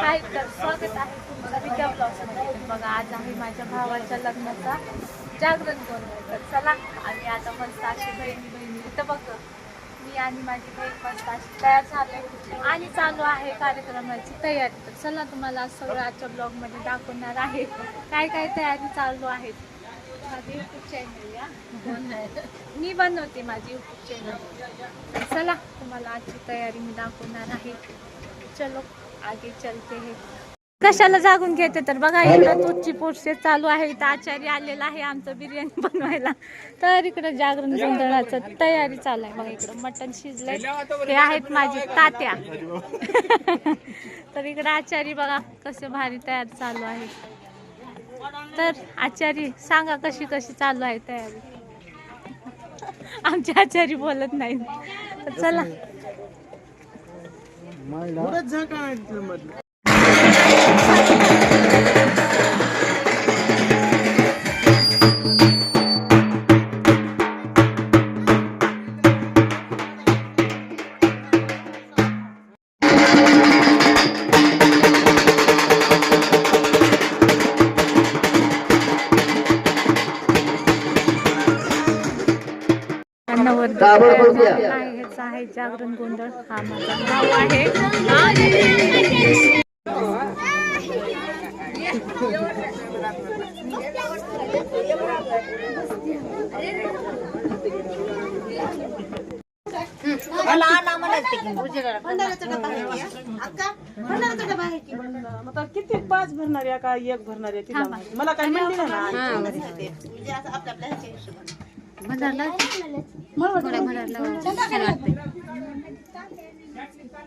हाय तर स्वागत आहे तुमचं विद्या ब्लॉग्समध्ये तर बघा आज आहे माझ्या भावाच्या लग्नाचा जागरण कोण तर चला आम्ही आता मस्त अशी बहिणी बहिणी. इथं बघ मी आणि माझी बहीण मस्त अशी तयार झाले आणि चालू आहे कार्यक्रमाची तयारी. तर चला तुम्हाला आज सगळं आजच्या ब्लॉगमध्ये दाखवणार आहे. काय काय तयारी चालू आहे? माझी यूट्यूब चॅनल या. मी बनवते माझी यूट्यूब चॅनल चला तुम्हाला आजची तयारी मी दाखवणार आहे. चलो. आगे चलते हे। कशाला जागून घेते तर बघा इकडं दूधची पोटसे चालू आहे इथं आचार्य आलेला आहे आमचं बिर्याणी बनवायला. तर इकडं जागरण गोंधळाचं तयारी चालू आहे. बघा इकडं मटण शिजलंय. हे आहेत माझी तात्या. तर इकडं आचारी बघा कसे भारी तयार चालू आहे. तर आचारी सांगा कशी कशी चालू आहे तयारी. आमची आचारी बोलत नाही तर चला. नवरदेव काबर तयार बघूया. झालेला आहे. ह्याचा आहे जागरण गोंधळ. हा माझा भाऊ आहे. किती पाच भरणार आहे का? एक भरणार आहे तिला माहिती.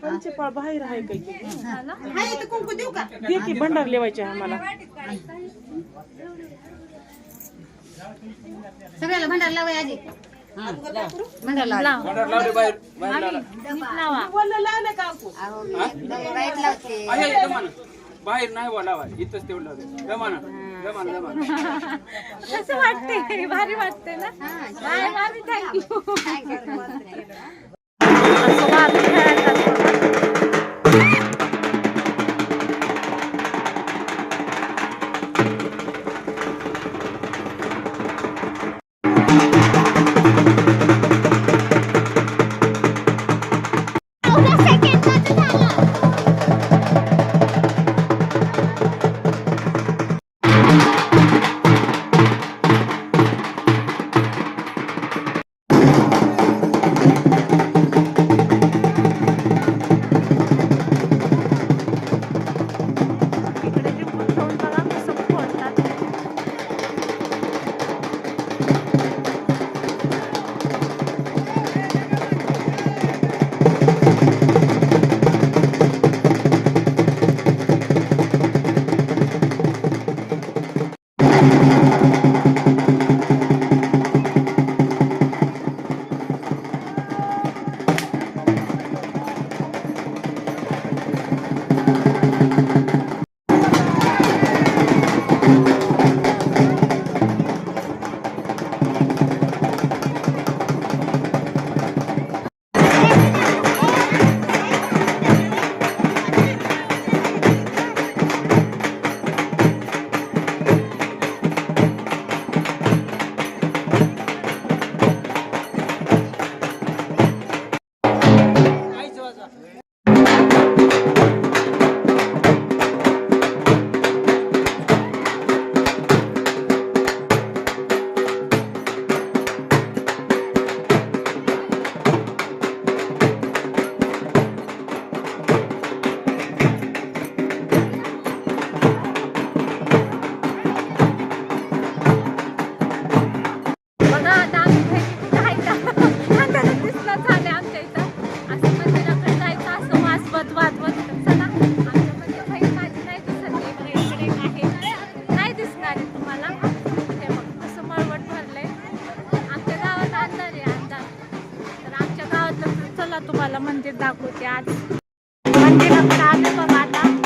पंचफळ बाहेर आहे काही. ते की? भंडार लिवायचे आहे मला सगळ्याला भंडार लावाय आजी भंडार लावा. लावलं का जमाना. बाहेर नाही बोलावा इथंच तेवढं जमाना. कसं वाटते भारी वाटते ना? बाय मामी थँक्यू दाखवते आज मंदिराकडे आलो बघा आता इकडं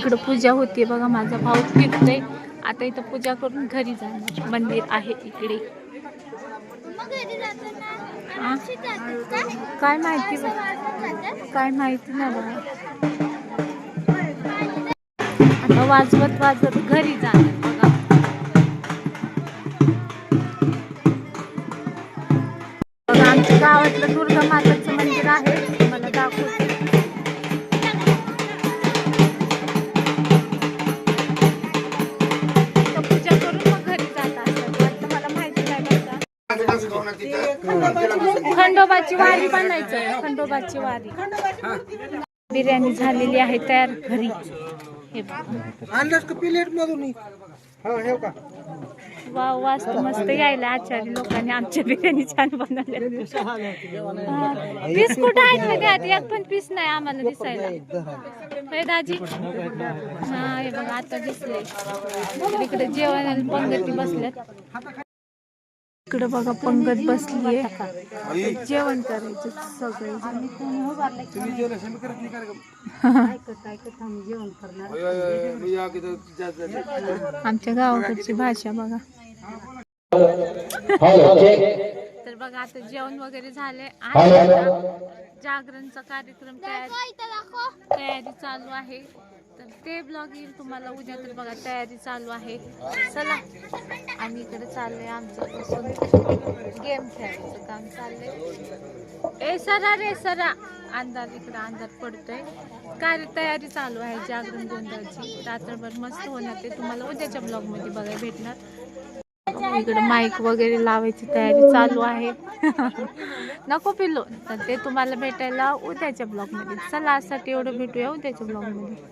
इकडं पूजा होती बघा माझा भाऊ फिरतोय. आता इथं पूजा करून घरी जाणार. मंदिर आहे इकडे. काय माहिती काय माहिती नाही बघा. आता वाजवत वाजवत घरी जाणार बघा. बघा आमच्या गावातलं दुर्गा माता खंडोबाची वारी बनायचं खंडोबाची वारी. बिर्याणी झालेली आहे तयार घरी. हे बघा. आणलंच का प्लेट मधून? हा वा वास्त मस्त यायला आचारी लोकांनी आमच्या बिर्याणी छान बनवल्या. पीस कुठं आहेत ना त्यात एक पण पीस नाही आम्हाला दिसायला. दाजी? हा हे बघा आता दिसले इकडे जेवण आणि पंगती बसल्यात. इकडे बघा पंगत बसलीये. जेवण करायचं सगळे. आमच्या गावाकडची भाषा बघा. तर बघा आता जेवण वगैरे झाले. आहे आता जागरणचा कार्यक्रम तयारी तयारी चालू आहे. तर ते ब्लॉग येईल तुम्हाला उद्या तर बघा तयारी चालू आहे. चला आम्ही इकडे चाललंय आमचं बसून गेम खेळायचं काम चाललंय. ए सरा रे सरा. अंधार इकडे अंधार पडतोय. कार्य तयारी चालू आहे जागरण गोंधळची. रात्रभर मस्त होणार ते. तुम्हाला उद्याच्या ब्लॉगमध्ये बघायला भेटणार. इकडे माईक वगैरे लावायची तयारी चालू आहे. नको पिलो तर ते तुम्हाला भेटायला उद्याच्या ब्लॉगमध्ये चला असं एवढं भेटूया उद्याच्या ब्लॉगमध्ये